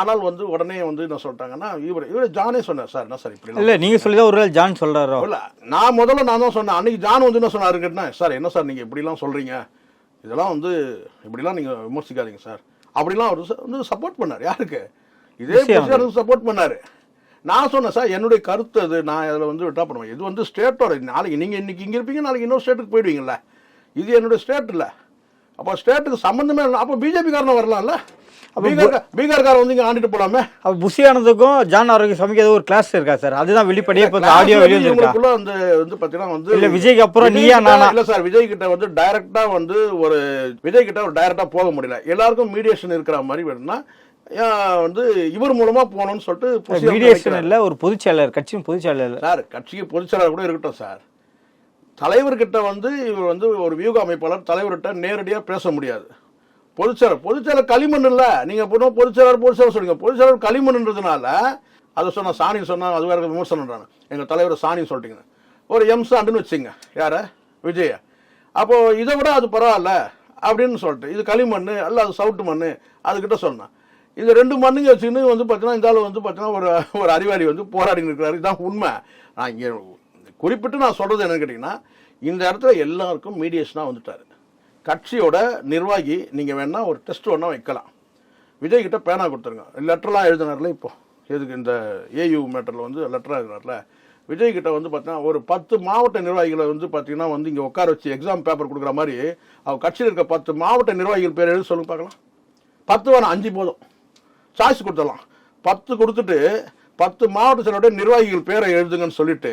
ஆனால் வந்து உடனே வந்து என்ன சொல்லிட்டாங்கன்னா இவர் இவர் ஜானே சொன்னார். சார் என்ன சார் இப்படி இல்லை நீங்கள் சொல்லி தான் ஒரு ஜான் சொல்கிறாரோ இல்ல நான் முதல்ல நான் தான் சொன்னேன். அன்னைக்கு ஜான் வந்து என்ன சொன்னாரு கேட்டேன் சார் என்ன சார் நீங்க இப்படிலாம் சொல்றீங்க? இதெல்லாம் வந்து இப்படிலாம் நீங்க விமர்சிக்காதீங்க சார். அப்படிலாம் அவர் வந்து சப்போர்ட் பண்ணார். யாருக்கு? இதே நிச்சயமா. சப்போர்ட் பண்ணாரு. நான் சொன்னேன் சார் என்னுடைய கருத்து அது. நான் அதில் வந்து விட்டா பண்ணுவேன் இது வந்து ஸ்டேட்டோட நாளைக்கு நீங்கள் இன்னைக்கு இங்கே இருப்பீங்க நாளைக்கு இன்னொரு ஸ்டேட்டுக்கு போயிடுவீங்கல்ல. இது என்னுடைய ஸ்டேட் இல்லை. அப்போ ஸ்டேட்டுக்கு சம்மந்தமே இல்லை. அப்போ பிஜேபி காரன் வரலாம்ல. பீகார் பீகார்காரன் வந்து இங்கே ஆண்டிட்டு போலாமே. அப்போ புஷியானதுக்கும் ஜான் ஆரோக்கியசாமிக்கு ஏதோ ஒரு கிளாஸ் இருக்கா சார்? அதுதான் வெளிப்படையே இப்போ ஆடியோ வெளியே வந்து வந்து பாத்தீங்கன்னா வந்து இல்ல, விஜய்க்கு அப்புறம் நீயா நானா? இல்ல சார் விஜய் கிட்ட வந்து டைரக்டா வந்து ஒரு விஜய் கிட்ட ஒரு டைரக்டா போக முடியல. எல்லாருக்கும் மீடியேஷன் இருக்கிற மாதிரி வேணும்னா வந்து இவர் மூலமா போகணும்னு சொல்லிட்டு மீடியேஷன். இல்லை ஒரு பொதுச்செயலர் கட்சியின் பொதுச்செயலர் சார் கட்சிக்கு பொதுச்செயலாளர் கூட இருக்கட்டும் சார். தலைவர்கிட்ட வந்து இவர் வந்து ஒரு வியூக அமைப்பாளர் தலைவர்கிட்ட நேரடியாக பேச முடியாது. பொதுச்செயலர் பொதுச்செயலர் களிமண் இல்லை. நீங்கள் பொண்ணு பொதுச்செயலர் பொதுச்செயலர் சொல்லுங்க. பொதுச்செயலர் களிமண்ன்றதுனால அதை சொன்னால் சாணி சொன்னால் அது வேறு விமர்சனம் எங்கள் தலைவர் சாணின்னு சொல்லிட்டீங்க. ஒரு எம்சாண்டுன்னு வச்சுங்க. யார? விஜய. அப்போது இதை விட அது பரவாயில்ல அப்படின்னு சொல்லிட்டு இது களிமண் அல்ல அது சவுட்டு மண் அதுக்கிட்ட சொன்னேன் இந்த ரெண்டு மண்ணுங்க வச்சுன்னு வந்து பார்த்தீங்கன்னா இந்த ஆளு வந்து பார்த்தீங்கன்னா ஒரு ஒரு அறிவாளி வந்து போராடி இருக்கிறாரு. இதுதான் உண்மை. நான் இங்கே குறிப்பிட்டு நான் சொல்கிறது என்னன்னு கேட்டிங்கன்னா இந்த இடத்துல எல்லாருக்கும் மீடியேஷனாக வந்துட்டார். கட்சியோட நிர்வாகி நீங்கள் வேணால் ஒரு டெஸ்ட் வேணால் வைக்கலாம். விஜய் கிட்ட பேனா கொடுத்துருங்க. லெட்டர்லாம் எழுதினார்ல இப்போ. எதுக்கு இந்த ஏயு மேட்டரில் வந்து லெட்டராக எழுதினார்ல. விஜய் கிட்ட வந்து பார்த்தீங்கன்னா ஒரு பத்து மாவட்ட நிர்வாகிகளை வந்து பார்த்தீங்கன்னா வந்து இங்கே உட்கார வச்சு எக்ஸாம் பேப்பர் கொடுக்குற மாதிரி அவர் கட்சியில் இருக்க பத்து மாவட்ட நிர்வாகிகள் பேர் எழுதி சொல்லுங்க பார்க்கலாம். பத்து வேணாம் அஞ்சு போதும். சாய்ஸ் கொடுத்துடலாம். பத்து கொடுத்துட்டு பத்து மாவட்ட செயலோட நிர்வாகிகள் பேரை எழுதுங்கன்னு சொல்லிட்டு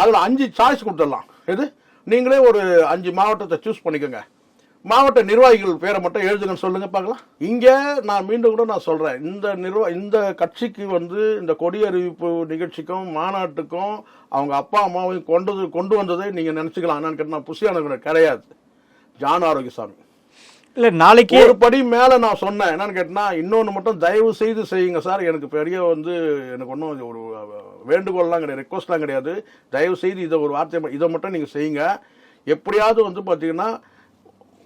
அதில் அஞ்சு சாய்ஸ் கொடுத்துடலாம். எது? நீங்களே ஒரு அஞ்சு மாவட்டத்தை சூஸ் பண்ணிக்கோங்க. மாவட்ட நிர்வாகிகள் பேரை மட்டும் எழுதுங்கன்னு சொல்லுங்க பார்க்கலாம். இங்கே நான் மீண்டும் கூட நான் சொல்கிறேன் இந்த நிர்வா இந்த கட்சிக்கு வந்து இந்த கொடியறிவிப்பு நிகழ்ச்சிக்கும் மாநாட்டுக்கும் அவங்க அப்பா அம்மாவையும் கொண்டது கொண்டு வந்ததை நீங்கள் நினச்சிக்கலாம். என்னன்னு கேட்டால் புசியான கிடையாது. ஜான் ஆரோக்கியசாமி. இல்லை நாளைக்கு ஒரு படி மேல நான் சொன்னேன். என்னன்னு கேட்டேன்னா இன்னொன்று மட்டும் தயவு செய்து செய்யுங்க சார். எனக்கு பெரிய வந்து எனக்கு ஒன்றும் ஒரு வேண்டுகோள்லாம் கிடையாது ரெக்வஸ்ட்லாம் கிடையாது. தயவு செய்து இதை ஒரு வார்த்தை இதை மட்டும் நீங்கள் செய்யுங்க. எப்படியாவது வந்து பார்த்தீங்கன்னா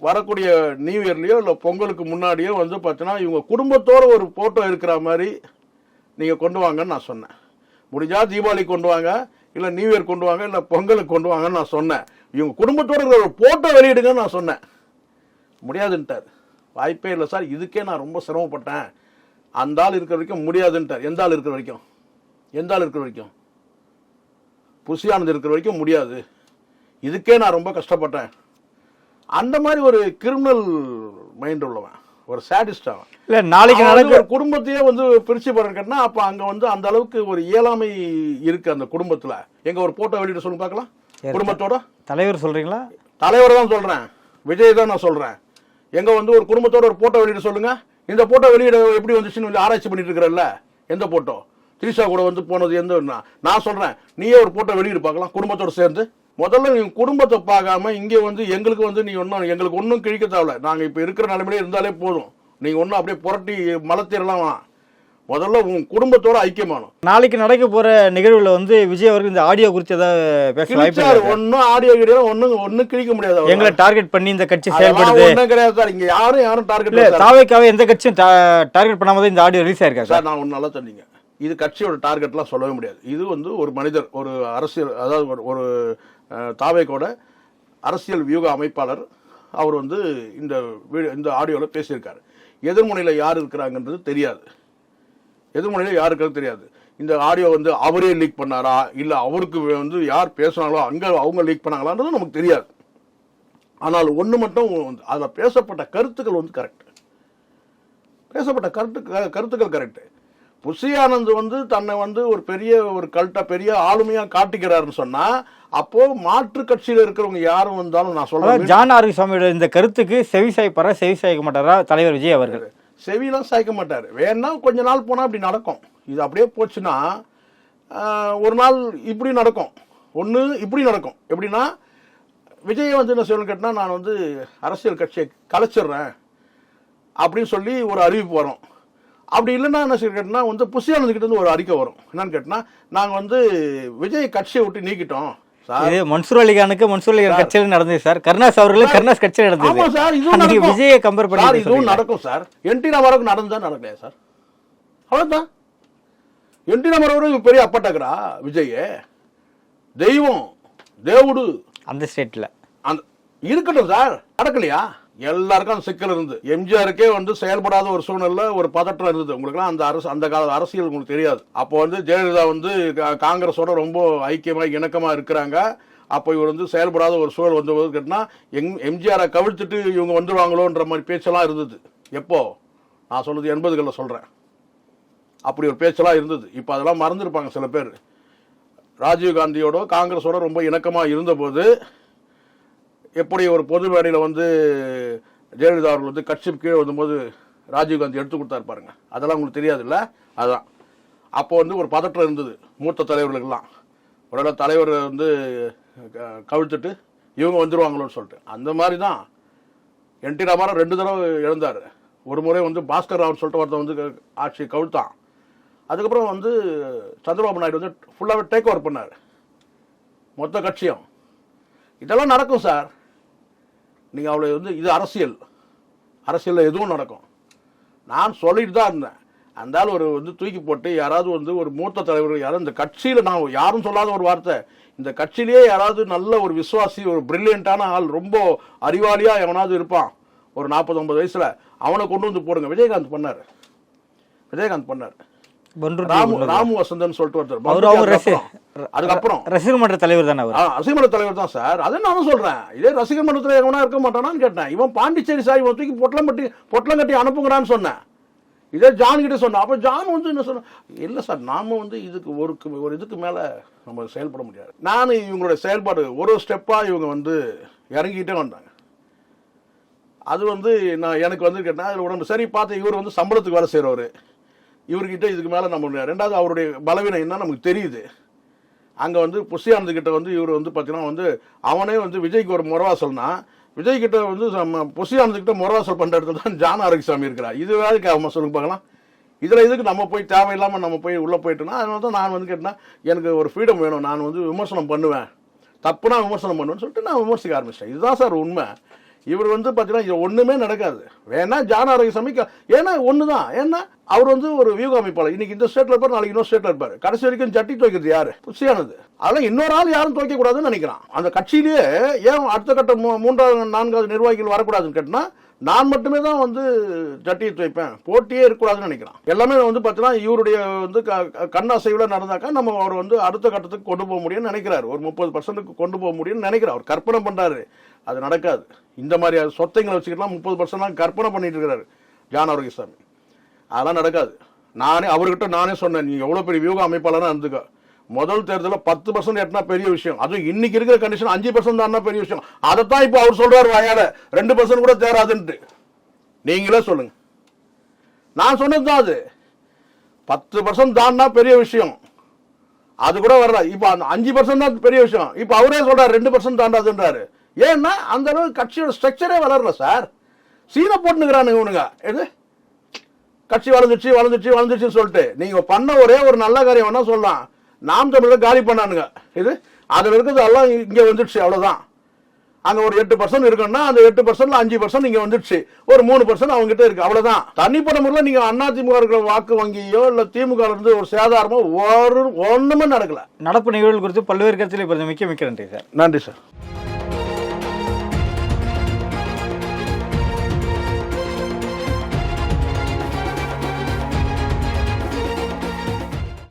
வரக்கூடிய நியூ இயர்லேயோ இல்லை பொங்கலுக்கு முன்னாடியோ வந்து பார்த்தீங்கன்னா இவங்க குடும்பத்தோட ஒரு ஃபோட்டோ இருக்கிற மாதிரி நீங்கள் கொண்டு வாங்கன்னு நான் சொன்னேன். முடிஞ்சா தீபாவளி கொண்டு வாங்க இல்லை நியூ இயர் கொண்டு வாங்க இல்லை பொங்கலுக்கு கொண்டு வாங்கன்னு நான் சொன்னேன். இவங்க குடும்பத்தோடு இருக்கிற ஒரு ஃபோட்டோ வெளியிடுங்கன்னு நான் சொன்னேன். முடியாதுன்ட்டார். வாய்ப்பே இல்லை சார் இதுக்கே நான் ரொம்ப சிரமப்பட்டேன். அந்த ஆள் இருக்கிற வரைக்கும் முடியாதுன்ட்டார். எந்த ஆள் இருக்கிற வரைக்கும்? எந்த ஆள் இருக்கிற வரைக்கும்? புசியானது இருக்கிற வரைக்கும் முடியாது. இதுக்கே நான் ரொம்ப கஷ்டப்பட்டேன். அந்த மாதிரி ஒரு கிரிமினல் மைண்ட் உள்ளவன் ஒரு சாடிஸ்ட் அவன். இல்லை நாளைக்கு நடக்க ஒரு குடும்பத்தையே வந்து பிரிச்சு போறேன்னா அப்ப அங்க வந்து அந்த அளவுக்கு ஒரு இயலாமை இருக்கு அந்த குடும்பத்துல. எங்க ஒரு போட்டோ வெளியிட சொல்லுங்க பார்க்கலாம். குடும்பத்தோட? தலைவர் சொல்கிறீங்களா தலைவர் தான் சொல்றேன். விஜய் தான் நான் சொல்றேன். எங்கே வந்து ஒரு குடும்பத்தோட ஒரு போட்டோ வெளியிட சொல்லுங்க. இந்த போட்டோ வெளியிட எப்படி வந்துச்சுன்னு வந்து ஆராய்ச்சி பண்ணிட்டு இருக்கிறல்ல. எந்த போட்டோ? திரிஷா கூட வந்து போனது எந்த நான் நான் நீயே ஒரு போட்டோ வெளியிட பார்க்கலாம் குடும்பத்தோட சேர்ந்து. முதல்ல நீ குடும்பத்தை பார்க்காம இங்கே வந்து எங்களுக்கு வந்து நீ ஒன்றும் எங்களுக்கு ஒன்றும் கிழிக்க தேவையில்ல. நாங்கள் இப்போ இருக்கிற நிலைமையிலே இருந்தாலே போதும். நீங்கள் ஒன்றும் அப்படியே புரட்டி மலத்திரலாம் வேணாம். முதல்ல உன் குடும்பத்தோட ஐக்கியமானும். நாளைக்கு நடக்க போகிற நிகழ்வில் வந்து விஜய் அவர்கள் இந்த ஆடியோ குறித்து ஏதாவது பேச வாய்ப்பு? ஒன்றும் ஆடியோ கிடையாது ஒன்றும் ஒன்றும் கிழிக்க முடியாது. எங்களை டார்கெட் பண்ணி இந்த கட்சி செயல்படுது. கிடையாது சார். இங்க யாரும் யாரும் டார்கெட் இல்ல தாவைக்காவை எந்த கட்சியும் டார்கெட் பண்ணாம இந்த ஆடியோ ரிலீஸ் ஆயிருக்கா சார் நான் ஒன்று நல்லா சொன்னீங்க. இது கட்சியோட டார்கெட்லாம் சொல்லவே முடியாது. இது வந்து ஒரு மனிதர் ஒரு அரசியல் அதாவது ஒரு தாவேக்கோட அரசியல் வியூக அமைப்பாளர். அவர் வந்து இந்த வீடியோ இந்த ஆடியோவில் பேசியிருக்காரு. எதிர்முனையில் யார் இருக்கிறாங்கன்றது தெரியாது. எதிர்முனையில் யார் இருக்கிறது தெரியாது. இந்த ஆடியோ வந்து அவரே லீக் பண்ணாரா? இல்லை அவருக்கு வந்து யார் பேசுனாங்களோ அங்கே அவங்க லீக் பண்ணாங்களான்றது நமக்கு தெரியாது. ஆனால் ஒன்று மட்டும் அதில் பேசப்பட்ட கருத்துக்கள் வந்து கரெக்ட் பேசப்பட்ட கருத்து கருத்துக்கள் கரெக்ட் புஷி ஆனந்த் வந்து தன்னை வந்து ஒரு பெரிய ஒரு கல்ட்டா பெரிய ஆளுமையா காட்டிக்கிறாருன்னு சொன்னா அப்போ மாற்று கட்சியில இருக்கிறவங்க யாரும் வந்தாலும் நான் சொல்றேன் ஜான் ஆரோக்கியசாமியோட இந்த கருத்துக்கு செவி சாய்ப்பாரா செவி சாய்க்க மாட்டாரா தலைவர் விஜய் அவர்கள்? செவிலாம் சாய்க்க மாட்டார். வேணா கொஞ்ச நாள் போனால் அப்படி நடக்கும். இது அப்படியே போச்சுன்னா ஒரு நாள் இப்படி நடக்கும். ஒன்று இப்படி நடக்கும். எப்படின்னா விஜய் வந்து என்ன சொல்லணும் கேட்டால் நான் வந்து அரசியல் கட்சியை கலைச்சிடுறேன் அப்படின்னு சொல்லி ஒரு அறிவிப்பு வரும். அப்படி இல்லைன்னா என்ன சொல்லி கேட்டால் வந்து புஷியானந்துக்கிட்ட ஒரு அறிக்கை வரும். என்னன்னு கேட்டால் நாங்கள் வந்து விஜய் கட்சியை விட்டு நீக்கிட்டோம். இது மன்சூர் அலிகானுக்கு மன்சூர் அலிகான் கட்சியில் நடந்தது சார். கருணாஸ் அவர்களும் கருணாஸ் கட்சியில் ஆமா நடந்தது சார் இதுவும் விஜயை கம்பேர் பண்ணி இதுவும். நடக்கும் சார். என் டி ராமாராவுக்கு நடந்தா நடக்கலையா சார்? அவ்வளவுதான். என் டி ராமாராவு பெரிய அப்பட்டக்கரா விஜய் தெய்வம் தேவுடு. அந்த ஸ்டேட்ல. அந்த இருக்கட்டும் சார். நடக்கலையா? எல்லாருக்கும் அந்த சிக்கல் இருந்து எம்ஜிஆருக்கே வந்து செயல்படாத ஒரு சூழ்நிலை ஒரு பதற்றம் இருந்தது. உங்களுக்குலாம் அந்த அரசு அந்த கால அரசியல் உங்களுக்கு தெரியாது. அப்போ வந்து ஜெயலலிதா வந்து காங்கிரஸோட ரொம்ப ஐக்கியமாக இணக்கமாக இருக்கிறாங்க. அப்போ இவர் வந்து செயல்படாத ஒரு சூழல் வந்தபோது கேட்டினா எங் எம்ஜிஆரை கவிழ்த்துட்டு இவங்க வந்துடுவாங்களோன்ற மாதிரி பேச்செல்லாம் இருந்தது. எப்போ? நான் சொல்றது எண்பதுகளில் சொல்கிறேன் அப்படி ஒரு பேச்செல்லாம் இருந்தது. இப்போ அதெல்லாம் மறந்துருப்பாங்க சில பேர். ராஜீவ் காந்தியோட காங்கிரஸோட ரொம்ப இணக்கமாக இருந்தபோது எப்படி ஒரு பொது மேடையில் வந்து ஜெயலலிதா அவர்கள் வந்து கட்சி கீழே வந்தபோது ராஜீவ்காந்தி எடுத்து கொடுத்தாரு பாருங்க. அதெல்லாம் உங்களுக்கு தெரியாதுல்ல? அதுதான் அப்போ வந்து ஒரு பதற்றம் இருந்தது மூத்த தலைவர்களுக்கெல்லாம் ஒருவேளை தலைவர் வந்து க- கவிழ்த்துட்டு இவங்க வந்துருவாங்களோன்னு சொல்லிட்டு. அந்த மாதிரி தான் என் டி ராமாராவ் ரெண்டு தடவை இழந்தார். ஒரு முறை வந்து பாஸ்கர் ராவ் சொல்லிட்டு ஒருத்தன் வந்து ஆட்சி கவிழ்த்தான். அதுக்கப்புறம் வந்து சந்திரபாபு நாயுடு வந்து ஃபுல்லாகவே டேக் ஓவர் பண்ணார். மொத்த கட்சியும். இதெல்லாம் நடக்கும் சார். நீங்கள் அவளை வந்து இது அரசியல். அரசியலில் எதுவும் நடக்கும். நான் சொல்லிட்டு தான் இருந்தேன். அந்தாலும் ஒரு வந்து தூக்கி போட்டு யாராவது வந்து ஒரு மூத்த தலைவர் யாரும் இந்த கட்சியில் நான் யாரும் சொல்லாத ஒரு வார்த்தை. இந்த கட்சியிலேயே யாராவது நல்ல ஒரு விசுவாசி ஒரு பிரில்லியண்ட்டான ஆள் ரொம்ப அறிவாளியாக எவனாவது இருப்பான். ஒரு நாற்பது ஐம்பது வயசில் அவனை கொண்டு வந்து போடுங்க. விஜயகாந்த் பண்ணார். விஜயகாந்த் பண்ணார். ராமு. ராமு வசந்தன் சொல்லிட்டு ஒருத்தர். அவர் அவங்க அதுக்கப்புறம். ரசிகர் மன்ற தலைவர் தானே ரசிகர் மன்ற தலைவர் தான் சார். அதை நானும் சொல்றேன். இதே ரசிகர் மன்றத்தில் எவனா இருக்க மாட்டானான்னு கேட்டேன். இவன் பாண்டிச்சேரி சார் இவன் தூக்கி பொட்டலம் கட்டி பொட்டலம் கட்டி அனுப்புங்கடான்னு சொன்னேன். இதே ஜான் கிட்ட சொன்னேன். அப்போ ஜான் வந்து என்ன சொன்ன இல்லை சார் நாம வந்து இதுக்கு ஒரு ஒரு இதுக்கு மேலே நம்ம செயல்பட முடியாது. நான் இவங்களோட செயல்பாடு ஒரு ஸ்டெப்பாக இவங்க வந்து இறங்கிக்கிட்டே வந்தாங்க. அது வந்து நான் எனக்கு வந்து கேட்டேன். அதில் உடம்பு சரி பார்த்து இவர் வந்து சம்பளத்துக்கு வேலை செய்கிறவர் இவர்கிட்ட இதுக்கு மேலே நம்ம ரெண்டாவது அவருடைய பலவீனம் என்ன நமக்கு தெரியுது. அங்கே வந்து புஷியானந்த் கிட்ட வந்து இவர் வந்து பார்த்தீங்கன்னா வந்து அவனே வந்து விஜய்க்கு ஒரு முறவாசல்னா விஜய் கிட்ட வந்து நம்ம புஷியானந்த் கிட்ட முறவாசல் பண்ணுற இடத்துல தான் ஜான் ஆரோக்கியசாமி இருக்கிறார். இது வேலைக்கு அவன் சொல்லுங்க பார்க்கலாம் இதில் இதுக்கு நம்ம போய் தேவையில்லாமல் நம்ம போய் உள்ளே போயிட்டோம்னா அதனால தான் நான் வந்து கேட்டேன்னா எனக்கு ஒரு ஃப்ரீடம் வேணும். நான் வந்து விமர்சனம் பண்ணுவேன். தப்புனா விமர்சனம் பண்ணுவேன்னு சொல்லிட்டு நான் விமர்சிக்க ஆரம்பிச்சிட்டேன். இதுதான் சார் உண்மை. இவர் வந்து பார்த்தீங்கன்னா இது ஒன்றுமே நடக்காது. வேணா ஜான ஆரோக்கிய சமைக்க ஏன்னா ஒன்று தான் ஏன்னா அவர் வந்து ஒரு வியூக அமைப்பாளர் இன்னைக்கு இந்த ஸ்டேட்டில் இருப்பார் நாளைக்கு இன்னொரு ஸ்டேட்டில் இருப்பார். கடைசி வரைக்கும் ஜட்டி துவைக்கிறது யார்? புஷியானது அதெல்லாம் இன்னொரு ஆள் யாரும் துவைக்கக்கூடாதுன்னு நினைக்கிறான். அந்த கட்சியிலேயே ஏன் அடுத்த கட்ட மூ- மூன்றாவது நான்காவது நிர்வாகிகள் வரக்கூடாதுன்னு கேட்டினா நான் மட்டுமே தான் வந்து ஜட்டியை துவைப்பேன். போட்டியே இருக்கக்கூடாதுன்னு நினைக்கிறான். எல்லாமே வந்து பார்த்தீங்கன்னா இவருடைய வந்து க- கண் அசைவில் நடந்தாக்கா நம்ம அவர் வந்து அடுத்த கட்டத்துக்கு கொண்டு போக முடியும்னு நினைக்கிறார். ஒரு முப்பது பர்சன்ட்டுக்கு கொண்டு போக முடியும்னு நினைக்கிறார். அவர் கற்பனை பண்ணுறாரு அது நடக்காது. இந்த மாதிரி சொத்தைங்களை வச்சுக்கிட்டலாம் முப்பது பர்சன்ட்லாம் கற்பனை பண்ணிட்டு இருக்கிறாரு ஜான் ஆரோக்கியசாமி. அதெல்லாம் நடக்காது. நானே அவர்கிட்ட நானே சொன்னேன் நீ எவ்வளோ பெரிய வியூக அமைப்பாளராக இருந்துக்க. முதல் தேர்தலில் பத்து பர்சன்ட் எட்டினா பெரிய விஷயம். அதுவும் இன்னைக்கு இருக்கிற கண்டிஷன் அஞ்சு பர்சன்ட் தான் பெரிய விஷயம். அதைத்தான் இப்போ அவர் சொல்றாரு வாயால. ரெண்டு பர்சன்ட் கூட தேராதுன்ட்டு. நீங்களே சொல்லுங்க. நான் சொன்னது தான் அது. பத்து பர்சன்ட் தான்னா பெரிய விஷயம். அது கூட வரல. இப்போ அந்த அஞ்சு பர்சன்ட் தான் பெரிய விஷயம். இப்போ அவரே சொல்றாரு ரெண்டு பர்சன்ட் தாண்டாதுன்றாரு. ஏன்னா அந்த அளவு கட்சியோட ஸ்ட்ரக்சரே வளரல சார் சீனை போட்டுக்கிறானுங்க இவனுங்க. எது கட்சி வளர்ந்துச்சு வளர்ந்துச்சு வளர்ந்துச்சுன்னு சொல்லிட்டு. நீங்க பண்ண ஒரே ஒரு நல்ல காரியம் வேணா சொல்லலாம். நாம் தமிழர் காலி பண்ணானுங்க. இது? அதுல இருக்கிறது எல்லாம் இங்க வந்துடுச்சு அவ்வளவுதான். அங்க ஒரு எட்டு பர்சன்ட் இருக்குன்னா அந்த எட்டு பர்சன்ட்ல அஞ்சு பர்சன்ட் இங்க வந்துடுச்சு. ஒரு மூணு பர்சன்ட் அவங்க கிட்ட இருக்கு அவ்வளவுதான். தனிப்பட்ட முறையில் நீங்க அதிமுக இருக்கிற வாக்கு வங்கியோ இல்ல திமுக இருந்து ஒரு சேதாரமோ ஒரு ஒண்ணுமே நடக்கல. நடப்பு நிகழ்வுகள் குறித்து பல்வேறு கருத்தில் இப்போ மிக்க மிக்க நன்றி சார் நன்றி சார்